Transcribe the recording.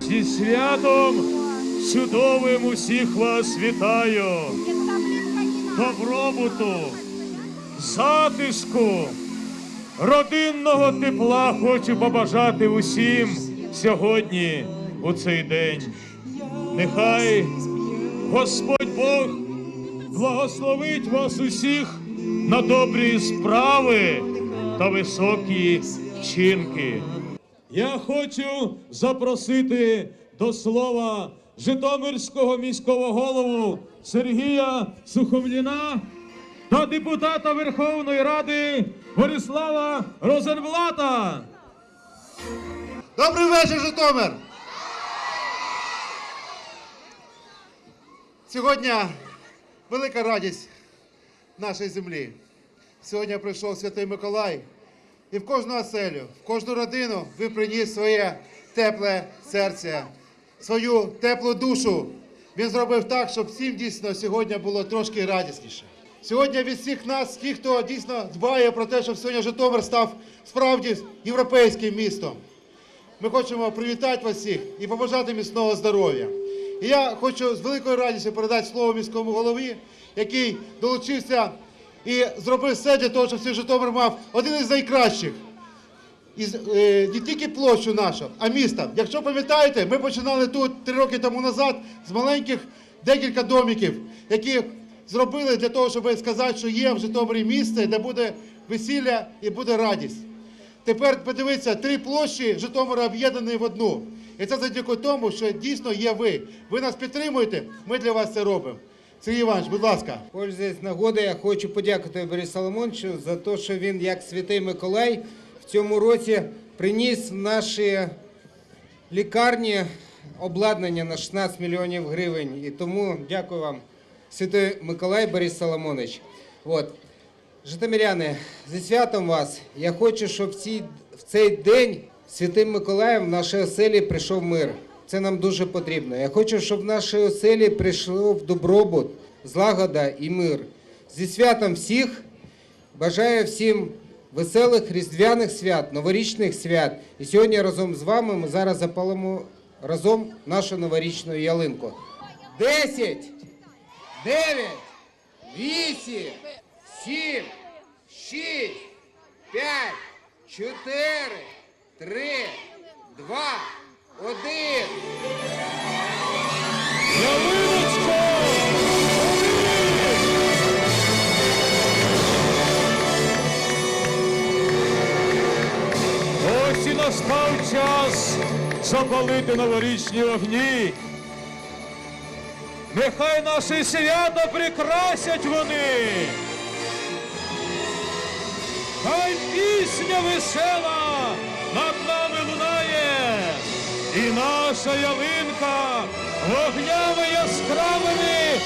Зі святом чудовим усіх вас вітаю! Добробуту, затишку, родинного тепла хочу побажати усім сьогодні у цей день. Нехай Господь Бог благословить вас усіх на добрі справи та високі вчинки. Я хочу запросити до слова Житомирського міського голову Сергія Сухомліна та депутата Верховної Ради Борислава Розенблата. Добрий вечір, Житомир! Сьогодні велика радість нашої землі. Сьогодні прийшов Святий Миколай, і в кожну оселю, в кожну родину він приніс своє тепле серце, свою теплу душу. Він зробив так, щоб всім дійсно сьогодні було трошки радісніше. Сьогодні від всіх нас, ті, хто дійсно дбає про те, щоб сьогодні Житомир став справді європейським містом. Ми хочемо привітати вас всіх і побажати міцного здоров'я. І я хочу з великою радістю передати слово міському голові, який долучився і зробив все для того, щоб цей Житомир мав один із найкращих. Із, е, не тільки площу нашу, а міста. Якщо пам'ятаєте, ми починали тут три роки тому назад з маленьких декілька домиків, які зробили для того, щоб сказати, що є в Житомирі місце, де буде весілля і буде радість. Тепер подивіться, три площі Житомира об'єднані в одну. І це завдяки тому, що дійсно є ви. Ви нас підтримуєте, ми для вас це робимо. Сергій Іванович, будь ласка. Пользуясь нагодою, я хочу подякувати Борису Соломоновичу за те, що він, як святий Миколай, в цьому році приніс в наші лікарні обладнання на 16 мільйонів гривень. І тому дякую вам, святий Миколай Борис Соломонович. От. Житомиряни, зі святом вас. Я хочу, щоб в, цей день святим Миколаєм в нашій оселі прийшов мир. Це нам дуже потрібно. Я хочу, щоб в нашій оселі прийшов добробут, злагода і мир. Зі святом всіх бажаю всім веселих різдвяних свят, новорічних свят. І сьогодні разом з вами ми зараз запалимо разом нашу новорічну ялинку. Десять, дев'ять, вісім, сім, шість, п'ять, чотири, три, два, настав час запалити новорічні вогні. Нехай наше свято прикрасять вони. Хай пісня весела над нами лунає, і наша ялинка вогнями яскравими.